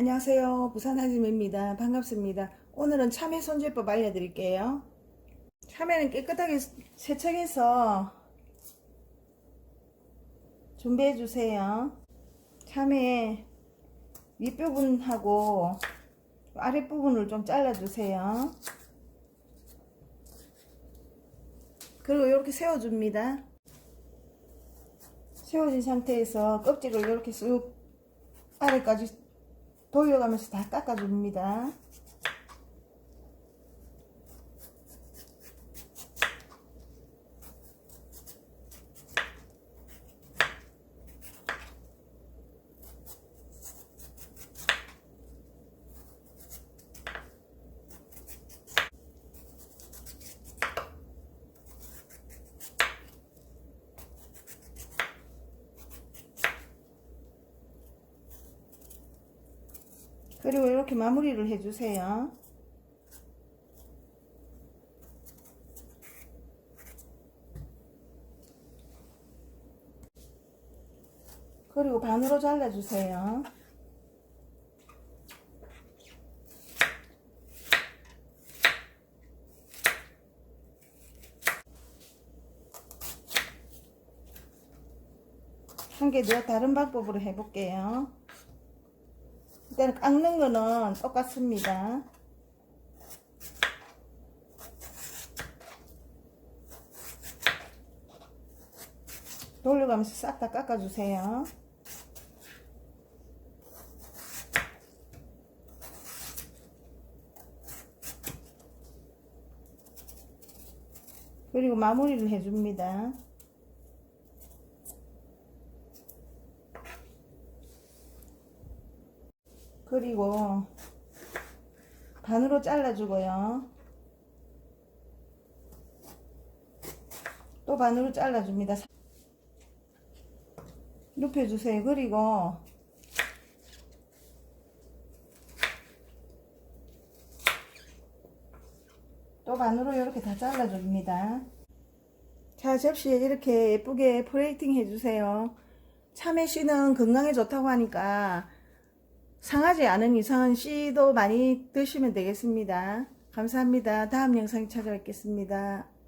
안녕하세요. 부산 아줌입니다. 반갑습니다. 오늘은 참외 손질법 알려드릴게요. 참외는 깨끗하게 세척해서 준비해 주세요. 참외 윗부분하고 아랫부분을 좀 잘라 주세요. 그리고 이렇게 세워줍니다. 세워진 상태에서 껍질을 이렇게 쑥 아래까지 돌려가면서 다 깎아줍니다. 그리고 이렇게 마무리를 해주세요. 그리고 반으로 잘라주세요. 한 개 더 다른 방법으로 해볼게요. 일단 깎는 거는 똑같습니다. 돌려가면서 싹 다 깎아주세요. 그리고 마무리를 해줍니다. 그리고 반으로 잘라주고요. 또 반으로 잘라줍니다. 눕혀주세요. 그리고 또 반으로 이렇게 다 잘라줍니다. 자, 접시에 이렇게 예쁘게 플레이팅 해주세요. 참외 씨는 건강에 좋다고 하니까 상하지 않은 이상은 씨도 많이 드시면 되겠습니다. 감사합니다. 다음 영상에 찾아뵙겠습니다.